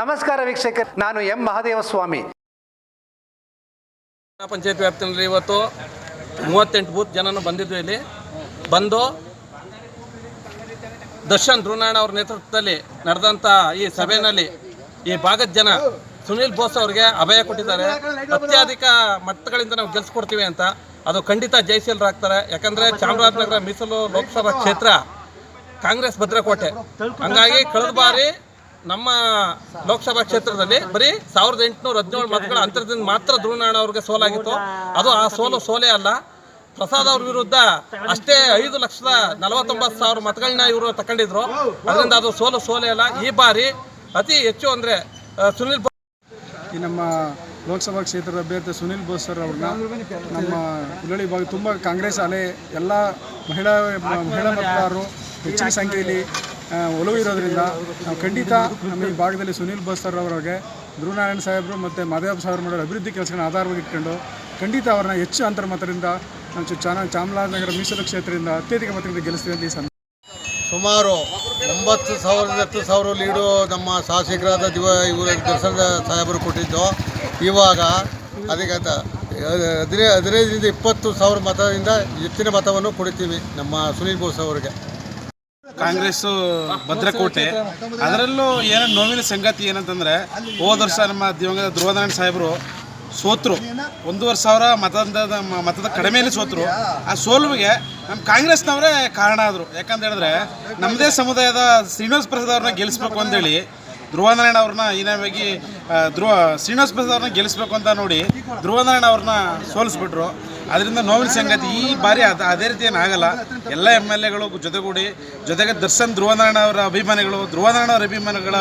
ವೀಕ್ಷಕ ನಾನು ಎಂ ಮಹಾದೇವ ಸ್ವಾಮಿ ಪಂಚಾಯತ್ ವ್ಯಾಪ್ತಿನಲ್ಲಿ ಇವತ್ತು ಮೂವತ್ತೆಂಟು ಬೂತ್ ಜನನು ಬಂದಿದ್ವಿ ಇಲ್ಲಿ. ಬಂದು ದರ್ಶನ್ ಧ್ರುವನಾರಾಯಣ ಅವ್ರ ನೇತೃತ್ವದಲ್ಲಿ ನಡೆದಂಥ ಈ ಸಭೆಯಲ್ಲಿ ಈ ಭಾಗದ ಜನ ಸುನೀಲ್ ಬೋಸ್ ಅವ್ರಿಗೆ ಅಭಯ ಕೊಟ್ಟಿದ್ದಾರೆ. ಅತ್ಯಧಿಕ ಮಟ್ಟಗಳಿಂದ ನಾವು ಗೆಲ್ಸ್ಕೊಡ್ತೀವಿ ಅಂತ. ಅದು ಖಂಡಿತ ಜಯಶೀಲರಾಗ್ತಾರೆ ಯಾಕಂದ್ರೆ ಚಾಮರಾಜನಗರ ಮೀಸಲು ಲೋಕಸಭಾ ಕ್ಷೇತ್ರ ಕಾಂಗ್ರೆಸ್ ಭದ್ರಕೋಟೆ. ಹಂಗಾಗಿ ಕಳೆದ ಬಾರಿ ನಮ್ಮ ಲೋಕಸಭಾ ಕ್ಷೇತ್ರದಲ್ಲಿ ಬರೀ ಸಾವಿರದ ಎಂಟುನೂರ ಹದಿನೇಳು ಮತಗಳ ಅಂತರದಿಂದ ಮಾತ್ರ ಧ್ರುವನಾರಾಯಣ ಅವ್ರಿಗೆ ಸೋಲಾಗಿತ್ತು. ಅದು ಆ ಸೋಲು ಸೋಲೇ ಅಲ್ಲ. ಪ್ರಸಾದ್ ಅವ್ರ ವಿರುದ್ಧ ಅಷ್ಟೇ ಐದು ಲಕ್ಷದ ನಲವತ್ತೊಂಬತ್ತು ಸಾವಿರ ಮತಗಳನ್ನ ಇವರು ತಗೊಂಡಿದ್ರು ಅದರಿಂದ ಅದು ಸೋಲು ಸೋಲೇ ಅಲ್ಲ. ಈ ಬಾರಿ ಅತಿ ಹೆಚ್ಚು ಅಂದ್ರೆ ಸುನಿಲ್ ಈ ನಮ್ಮ ಲೋಕಸಭಾ ಕ್ಷೇತ್ರದ ಅಭ್ಯರ್ಥಿ ಸುನಿಲ್ ಬೋಸ್ ಸರ್ ಅವ್ರನ್ನ ನಮ್ಮ ಹುಬ್ಬಳ್ಳಿ ಭಾಗ ತುಂಬ ಕಾಂಗ್ರೆಸ್ ಅಲೆ ಎಲ್ಲ ಮಹಿಳಾ ಮಹಿಳಾ ಮತದಾರರು ಹೆಚ್ಚಿನ ಸಂಖ್ಯೆಯಲ್ಲಿ ಒಲವು ಇರೋದ್ರಿಂದ ನಾವು ಖಂಡಿತ ನಮ್ಮ ಈ ಭಾಗದಲ್ಲಿ ಸುನೀಲ್ ಬಸ್ತರ್ ಅವರಿಗೆ ಧ್ರುವನಾರಾಯಣ ಸಾಹೇಬರು ಮತ್ತು ಮಾದೇವ ಸಾಹೇಬ್ರು ಮಾಡೋ ಅಭಿವೃದ್ಧಿ ಕೆಲಸಗಳನ್ನ ಆಧಾರವಾಗಿ ಇಟ್ಕೊಂಡು ಖಂಡಿತ ಅವ್ರನ್ನ ಹೆಚ್ಚು ಅಂತರ ಮತದಿಂದ ನಮ್ಮ ಚಾನ ಚಾಮರಾಜನಗರ ಮೀಸಲು ಕ್ಷೇತ್ರದಿಂದ ಅತ್ಯಧಿಕ ಮತದಿಂದ ಗೆಲ್ಲಿಸ್ತೀವಿ ಅಂತ ಈ ಸಂದರ್ಭ. ಸುಮಾರು ಒಂಬತ್ತು ಸಾವಿರದ, ಹತ್ತು ಸಾವಿರ ಲೀಡು ನಮ್ಮ ಶಾಸಕರಾದ ದಿವ ಇವರು ದರ್ಶನ ಸಾಹೇಬರು ಕೊಟ್ಟಿದ್ದು. ಇವಾಗ ಅದಕ್ಕೆ ಹದಿನೈದು ಹದಿನೈ ಹದಿನೈದರಿಂದ ಇಪ್ಪತ್ತು ಸಾವಿರ ಮತದಿಂದ ಹೆಚ್ಚಿನ ಮತವನ್ನು ಕೊಡ್ತೀವಿ ನಮ್ಮ ಸುನೀಲ್ ಬೋಸ್ ಅವರಿಗೆ. ಕಾಂಗ್ರೆಸ್ಸು ಭದ್ರಕೋಟೆ. ಅದರಲ್ಲೂ ಏನೋ ನೋವಿನ ಸಂಗತಿ ಏನಂತಂದ್ರೆ, ಹೋದ ವರ್ಷ ನಮ್ಮ ದಿವಂಗತ ಧ್ರುವನಾರಾಯಣ ಸಾಹೇಬರು ಸೋತರು. ಒಂದೂವರೆ ಸಾವಿರ ಮತದ ಮತದ ಕಡಿಮೆಯಲ್ಲಿ ಸೋತರು. ಆ ಸೋಲುವಿಗೆ ನಮ್ಮ ಕಾಂಗ್ರೆಸ್ನವರೇ ಕಾರಣ ಆದರು. ಯಾಕಂತ ಹೇಳಿದ್ರೆ ನಮ್ಮದೇ ಸಮುದಾಯದ ಶ್ರೀನಿವಾಸ ಪ್ರಸಾದ್ ಅವ್ರನ್ನ ಗೆಲ್ಲಿಸ್ಬೇಕು ಅಂತೇಳಿ ಧ್ರುವನಾರಾಯಣ ಅವ್ರನ್ನ ಏನಾಗಿ ಧ್ರುವ, ಶ್ರೀನಿವಾಸ ಪ್ರಸಾದ್ ಅವ್ರನ್ನ ಗೆಲ್ಲಿಸ್ಬೇಕು ಅಂತ ನೋಡಿ ಧ್ರುವನಾರಾಯಣ ಅವ್ರನ್ನ ಸೋಲಿಸ್ಬಿಟ್ರು. ಅದರಿಂದ ನೋವಿನ ಸಂಗತಿ ಈ ಬಾರಿ ಅದು ಅದೇ ರೀತಿ ಏನಾಗಲ್ಲ ಎಲ್ಲ ಎಂ ಎಲ್ ಎಗಳು ಜೊತೆಗೂಡಿ, ಜೊತೆಗೆ ದರ್ಶನ್ ಧ್ರುವನಾರಾಯಣ ಅವರ ಅಭಿಮಾನಿಗಳು, ಧ್ರುವನಾರಾಯಣ ಅವರ ಅಭಿಮಾನಿಗಳ